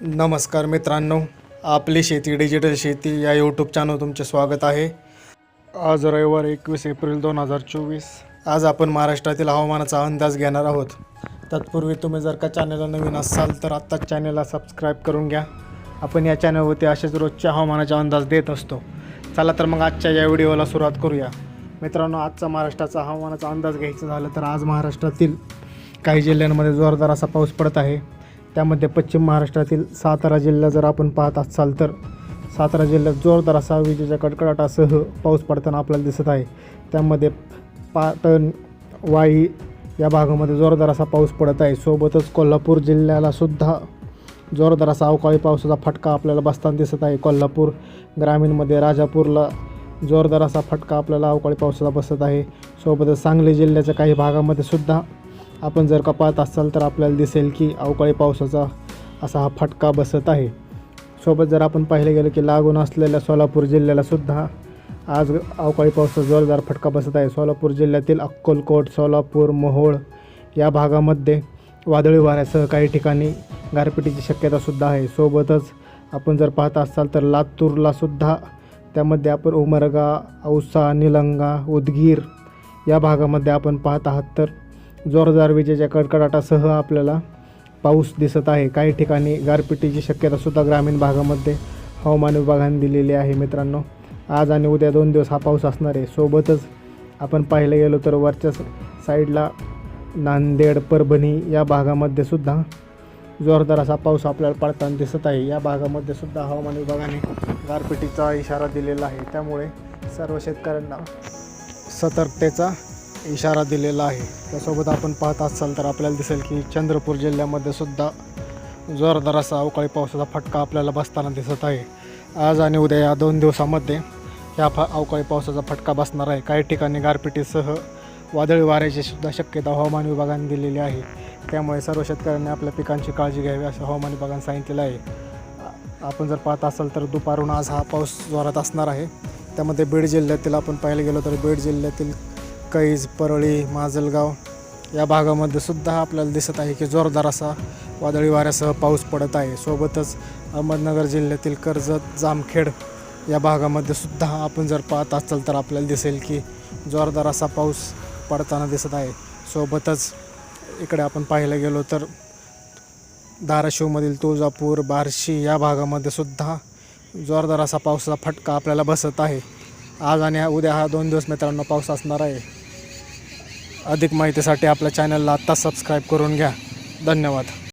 नमस्कार मित्रांनो आपली शेती डिजिटल शेती या यूट्यूब चॅनल तुमचे स्वागत आहे. आज रविवार एकवीस एप्रिल दोन हजार चोवीस. आज आपण महाराष्ट्रातील हवामानाचा अंदाज घेणार आहोत. तत्पूर्वी तुम्ही जर का चॅनलला नवीन असाल तर आत्ताच चॅनलला सबस्क्राईब करून घ्या. आपण या चॅनलवरती असेच रोजच्या हवामानाचा अंदाज देत असतो. चला तर मग आजच्या या व्हिडिओला सुरुवात करूया. मित्रांनो आजचा महाराष्ट्राचा हवामानाचा अंदाज घ्यायचा झालं तर आज महाराष्ट्रातील काही जिल्ह्यांमध्ये जोरदार असा पाऊस पडत आहे. त्यामध्ये पश्चिम महाराष्ट्रातील सातारा जिल्हा जर आपण पाहत असाल तर सातारा जिल्ह्यात जोरदार असा विजेच्या कडकडाटासह पाऊस पडताना आपल्याला दिसत आहे. त्यामध्ये पाटण वाई या भागामध्ये जोरदार असा पाऊस पडत आहे. सोबतच कोल्हापूर जिल्ह्यालासुद्धा जोरदार असा अवकाळी पावसाचा फटका आपल्याला बसताना दिसत आहे. कोल्हापूर ग्रामीणमध्ये राजापूरला जोरदार असा फटका आपल्याला अवकाळी पावसाचा बसत आहे. सोबतच सांगली जिल्ह्याच्या काही भागामध्ये सुद्धा आपण जर का पाहत असाल तर आपल्याला दिसेल की अवकाळी पावसाचा असा हा फटका बसत आहे. सोबत जर आपण पाहिलं गेलं की लागून असलेल्या सोलापूर जिल्ह्यालासुद्धा आज अवकाळी पावसाचा जोरदार फटका बसत आहे. सोलापूर जिल्ह्यातील अक्कलकोट सोलापूर मोहोळ या भागामध्ये वादळी वाऱ्यासह काही ठिकाणी गारपिटीची शक्यतासुद्धा आहे. सोबतच आपण जर पाहत असाल तर लातूरलासुद्धा त्यामध्ये आपण उमरगा औसा निलंगा उदगीर या भागामध्ये आपण पाहत आहात तर जोरदार विजेच्या कडकडाटासह आपल्याला पाऊस दिसत आहे. काही ठिकाणी गारपिटीची शक्यतासुद्धा ग्रामीण भागामध्ये हवामान विभागाने दिलेली आहे मित्रांनो. आज आणि उद्या दोन दिवस हा पाऊस असणार आहे. सोबतच आपण पाहिलं गेलो तर वरच्या साईडला नांदेड परभणी या भागामध्ये सुद्धा जोरदार असा पाऊस आपल्याला पडताना दिसत आहे. या भागामध्ये सुद्धा हवामान विभागाने गारपिटीचा इशारा दिलेला आहे. त्यामुळे सर्व शेतकऱ्यांना सतर्कतेचा इशारा दिलेला आहे. त्यासोबत आपण पाहत असाल तर आपल्याला दिसेल की चंद्रपूर जिल्ह्यामध्ये सुद्धा जोरदार असा अवकाळी पावसाचा फटका आपल्याला बसताना दिसत आहे. आज आणि उद्या या दोन दिवसामध्ये या फा अवकाळी पावसाचा फटका बसणार आहे. काही ठिकाणी गारपिटीसह वादळी वाऱ्याची सुद्धा शक्यता हवामान विभागाने दिलेली आहे. त्यामुळे सर्व शेतकऱ्यांनी आपल्या पिकांची काळजी घ्यावी असं हवामान विभागाने सांगितलेलं आहे. आपण जर पाहत असाल तर दुपारून आज हा पाऊस जोरात असणार आहे. त्यामध्ये बीड जिल्ह्यातील आपण पाहायला गेलो तर बीड जिल्ह्यातील कैज परळी माजलगाव या भागामध्ये सुद्धा आपल्याला दिसत आहे की जोरदार असा वादळी वाऱ्यासह पाऊस पडत आहे. सोबतच अहमदनगर जिल्ह्यातील कर्जत जामखेड या भागामध्ये सुद्धा आपण जर पाहत असाल तर आपल्याला दिसेल की जोरदार असा पाऊस पडताना दिसत आहे. सोबतच इकडे आपण पाहायला गेलो तर धाराशिवमधील तुळजापूर बार्शी या भागामध्ये सुद्धा जोरदार असा पावसाचा फटका आपल्याला बसत आहे. आज आणि उद्या हा दोन दिवस मित्रांनो पाऊस असणार आहे. अधिक माहितीसाठी आपल्या चॅनलला आत्ता सबस्क्राईब करून घ्या. धन्यवाद.